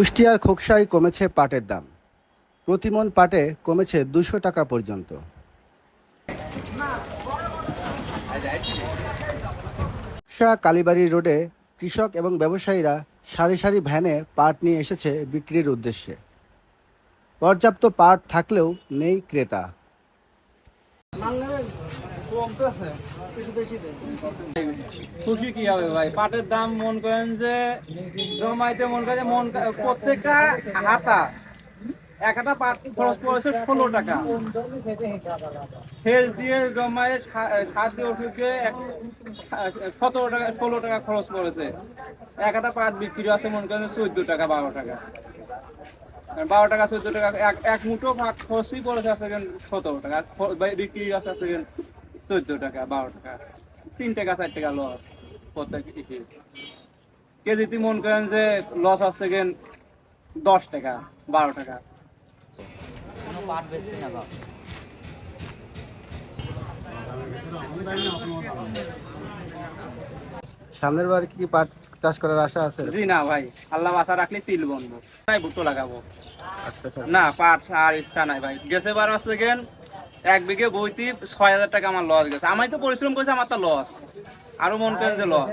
কুষ্টিয়ার খোকসায় কমেছে পাটের দাম। প্রতিমন পাটে কমেছে দুশো টাকা পর্যন্ত। কালীবাড়ি রোডে কৃষক এবং ব্যবসায়ীরা সারি সারি ভ্যানে পাট নিয়ে এসেছে বিক্রির উদ্দেশ্যে। পর্যাপ্ত পাট থাকলেও নেই ক্রেতা। খুশি কি হবে ভাই? পাটের দাম মন করেন যে, জমাইতে মন করে যে, মন প্রত্যেকটা হাতা, এক হাতা পাট খরচ পড়েছে ষোলো টাকা। সেচ দিয়ে জমায়ে সা- সার দিয়ে ওষুধ সতেরো টাকা, ষোলো টাকা খরচ পড়েছে। এক হাতা পাট বিক্রি আছে মন করেন চোদ্দ টাকা, বারো টাকা। বারো টাকা, চোদ্দ টাকা, এক এক মুঠো পাট খরচই পড়েছে আছে সতেরো টাকা বিক্রি আছে আছে চোদ্দ টাকা, বারো টাকা, তিন টাকা, চার টাকা লস প্রত্যেক কেজিতে মন করেন যে লস আছে গেন দশ টাকা, বারো টাকা। সামনের বার কি পাট চাষ করার আশা আছে? জি না ভাই আল্লাহ বাসা রাখলে তিল বনবো। তাই ভুট্টো লাগাবো। আচ্ছা না পাট আর ইচ্ছা নাই ভাই। গেছে বার আছে গেন এক বিঘে বইতে ছয় হাজার টাকা আমার লস গেছে। আমি তো পরিশ্রম করেছি আমার তো লস আরও মন করেন যে লস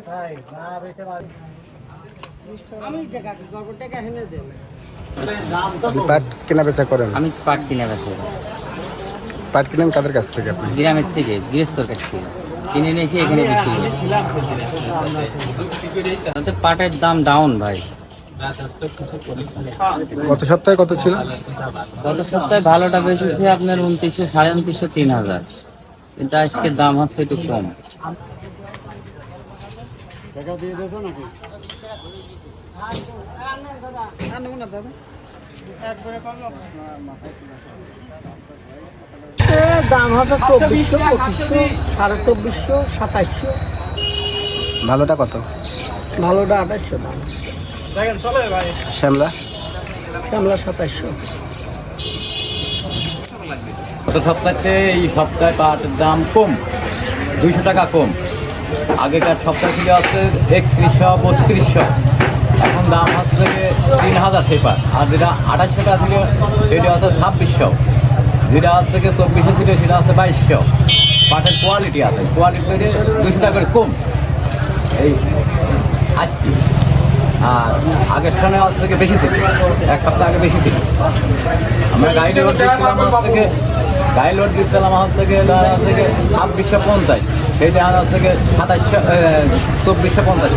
আপনি পাট কেনা বেচা করেন? আমি পাট কিনে বেছি পাট কিনেন কাদের কাছ থেকে আপনি? গ্রামের থেকে গৃহস্থর কাছ থেকে। কিনে নিয়ে এসে এখানে বিক্রি করি পাটের দাম ডাউন ভাই। গত সপ্তাহে কত ছিল? গত সপ্তাহে ভালোটা বেঁচেছে আপনার উনত্রিশশো সাড়ে উনত্রিশশো তিন হাজার। কিন্তু আজকের দাম হচ্ছে একটু কম। দাম হবে চব্বিশশো পঁচিশশো সাড়ে চব্বিশশো সাতাইশশো। ভালোটা কত? ভালোটা আঠাইশশো দাম। দেখেন চলে ভাই। শ্যামলা? শ্যামলা সাতাইশশো। গত সপ্তাহে এই সপ্তাহে পাটের দাম কম দুইশো টাকা কম। আগেকার সপ্তাহে ছিল হচ্ছে একত্রিশশো বত্রিশশো। এখন দাম হচ্ছে তিন হাজার সেই পাট আর যেটা আঠাশশো টাকা ছিল সেটা হচ্ছে ছাব্বিশশো। যেটা গিয়ে চব্বিশশো ছিল সেটা হচ্ছে বাইশশো। পাটের কোয়ালিটি আছে। কোয়ালিটি দুইশো টাকা করে কম। এই আজকে। আর আগের সময় হচ্ছে থেকে বেশি ছিল এক সপ্তাহ আগে বেশি ছিল আমরা গাড়ি লোড দিচ্ছিলাম হচ্ছে থেকে গাড়ি লোড দিচ্ছিলাম হচ্ছে থেকে থেকে ছাব্বিশশো পঞ্চাশ। সেইটা আমার থেকে সাতাশশো চব্বিশশো পঞ্চাশ